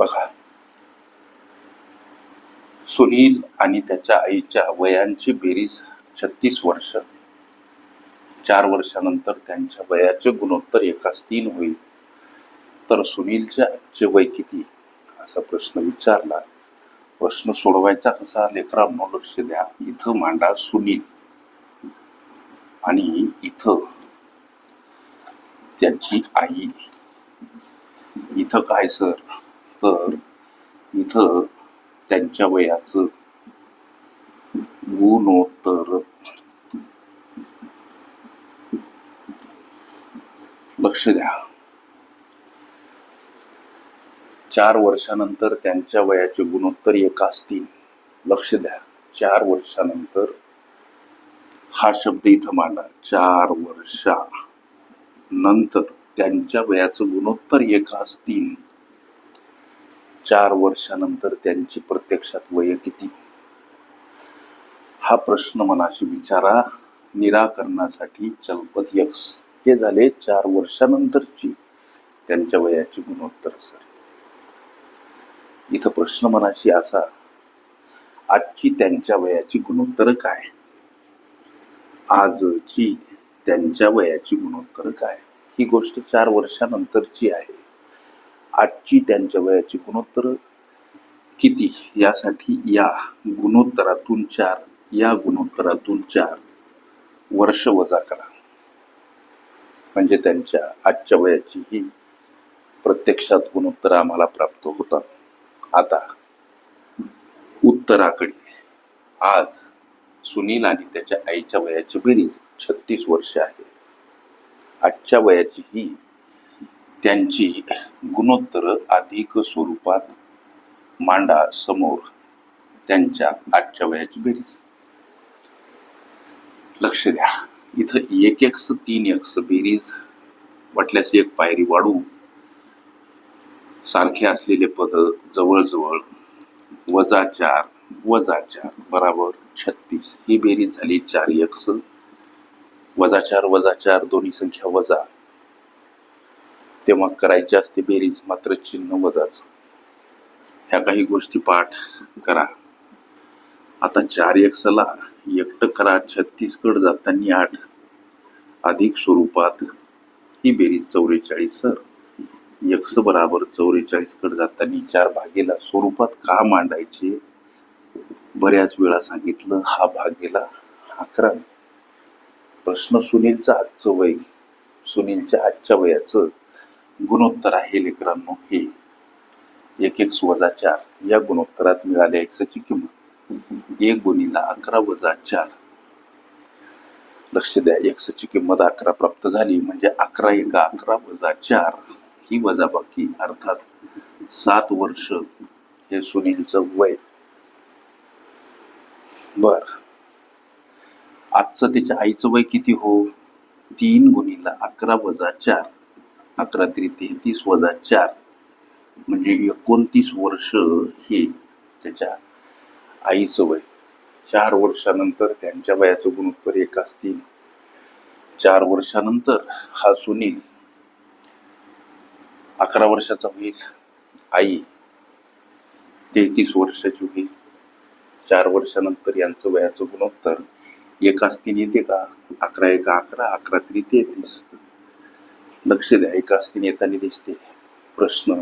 बघा. सुनील आणि त्याच्या आईच्या वयांची बेरीज छत्तीस वर्ष. चार वर्षानंतर त्यांच्या वयाचे गुणोत्तर एकाच तीन होईल. तर सुनीलच्या आजचे वय किती असा प्रश्न विचारला. प्रश्न सोडवायचा कसा? लेकरांनो लक्ष द्या. इथं मांडा सुनील. आणि इथं त्यांची आई. इथं काय सर? तर इथं त्यांच्या वयाचं गुणोत्तर. लक्ष द्या. चार वर्षानंतर त्यांच्या वयाचे गुणोत्तर एक असतील. लक्ष द्या. चार वर्षानंतर हा शब्द इथं मांडा. चार वर्षा नंतर त्यांच्या वयाचं गुणोत्तर एक असतील. चार वर्षानंतर त्यांची प्रत्यक्षात वय किती? हा प्रश्न मनाशी विचारा निराकरणासाठी चलपत यक्स. हे झाले चार वर्षानंतरची त्यांच्या वयाची गुणोत्तर सर. इथं प्रश्न मनाशी असा आजची त्यांच्या वयाची गुणोत्तर काय? आजची त्यांच्या वयाची गुणोत्तर काय? ही गोष्ट चार वर्षानंतरची आहे. आजची त्यांच्या वयाची गुणोत्तर किती? यासाठी या गुणोत्तरातून चार या गुणोत्तरातून चार वर्ष वजा करा. म्हणजे त्यांच्या आजच्या वयाची ही प्रत्यक्षात गुणोत्तर आम्हाला प्राप्त होतात. आता उत्तराकडे. आज सुनील आणि त्याच्या आईच्या वयाची बेरीज छत्तीस वर्ष आहे. आजच्या वयाची ही त्यांची गुणोत्तर अधिक स्वरूपात मांडा समोर त्यांच्या आजच्या वयाची बेरीज. लक्ष द्या. इथं एक एक्स तीन एक्स बेरीज वाटल्यास एक पायरी वाढू. सारखे असलेले पद जवळजवळ वजा चार वजा चार बराबर छत्तीस. ही बेरीज झाली चार एक्स. वजा चार वजा चार दोन्ही संख्या वजा. तेव्हा करायची असते बेरीज मात्र चिन्ह वजाच. ह्या काही गोष्टी पाठ करा. आता चार एक्सला एकट करा छत्तीसगड जाताना आठ. अधिक स्वरूपात ही बेरीज चौवेचाळीस सर. एक्स बराबर चौवेचाळीस कड जाताना चार भागेला स्वरूपात का मांडायचे? बऱ्याच वेळा सांगितलं हा भागेला अकरा प्रश्न सुनीलचं आजचं वय सुनीलच्या आजच्या वयाचं. गुणोत्तर आहे लेकरांनो हे. एक एक वजा चार. या गुणोत्तरात मिळाल्या एक्सची किंमत. एक गुणीला अकरा वजा चार. लक्ष द्या एक्सची किंमत अकरा प्राप्त झाली. म्हणजे अकरा एका अकरा वजा चार ही वजाबाकी अर्थात सात वर्ष हे सुनीलचं वय. बर. आजचं त्याच्या आईचं वय किती हो? तीन गुणीला अकरा वजा चार. अकरा तरी तेहतीस वजा चार. म्हणजे एकोणतीस वर्ष हे त्याच्या आईचं वय. चार वर्षानंतर त्यांच्या वयाचं गुणोत्तर एक असतील. चार वर्षानंतर हा सुनील अकरा वर्षाचा होईल. आई तेहतीस वर्षाची होईल. चार वर्षानंतर यांचं वयाचं गुणोत्तर एक असतील येते का? अकरा एका अकरा अकरा तरी तेहतीस. लक्ष द्या. एकाच तीन येताना दिसते. प्रश्न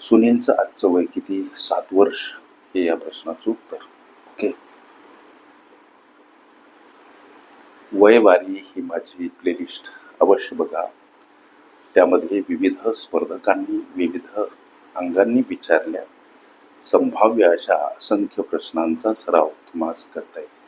सुनीलचं आजचं वय किती? सात वर्ष. हे या प्रश्नाचं उत्तर. ओके वयवारी ही माझी प्लेलिस्ट अवश्य बघा. त्यामध्ये विविध स्पर्धकांनी विविध अंगांनी विचारल्या. संभाव्य अशा असंख्य प्रश्नांचा सराव तुम्हाला करता येईल.